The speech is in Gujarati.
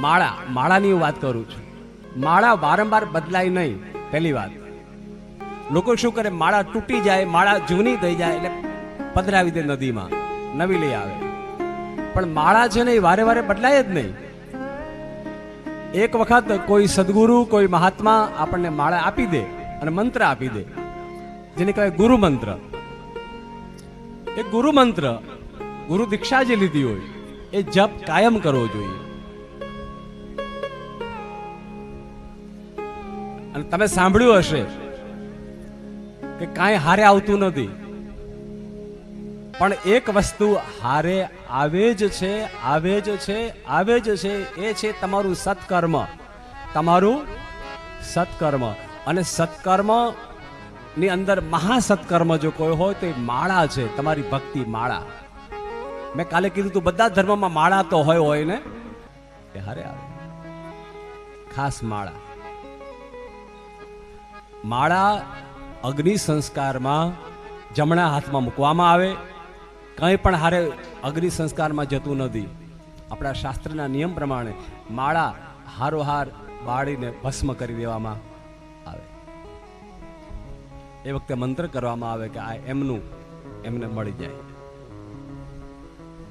માળા, માળાની હું વાત કરું છું. માળા વારંવાર બદલાય નહીં, પહેલી વાત. લોકો શું કરે, માળા તૂટી જાય, માળા જૂની થઈ જાય એટલે પધરાવી દે નદીમાં, નવી લઈ આવે. પણ માળા છે ને એ વારે વારે બદલાય જ નહીં. એક વખત કોઈ સદગુરુ, કોઈ મહાત્મા આપણને માળા આપી દે અને મંત્ર આપી દે, જેને કહેવાય ગુરુ મંત્ર. એ ગુરુ મંત્ર ગુરુ દીક્ષા જે લીધી હોય, એ જપ કાયમ કરવો જોઈએ. અને તમે સાંભળ્યું હશે કે કાંઈ હારે આવતું નથી. પણ એક વસ્તુ હારે આવે જ છે, આવે જ છે, આવે જ છે, એ છે તમારું સત્કર્મ. તમારું સત્કર્મ. અને સત્કર્મની અંદર મહાસત્કર્મ જો કોઈ હોય તો એ માળા છે, તમારી ભક્તિ માળા. મેં કાલે કીધું તું બધા ધર્મમાં માળા તો હોય હોય ને? એ હારે આવે. ખાસ માળા. માળા અગ્નિ સંસ્કારમાં જમણા હાથમાં મૂકવામાં આવે. કંઈ પણ હારે અગ્નિ સંસ્કારમાં જતું નથી આપણા શાસ્ત્રના નિયમ પ્રમાણે માળા હારોહાર બાળીને ભસ્મ કરી દેવામાં આવે. એ વખતે મંત્ર કરવામાં આવે કે આ એમનું એમને મળી જાય.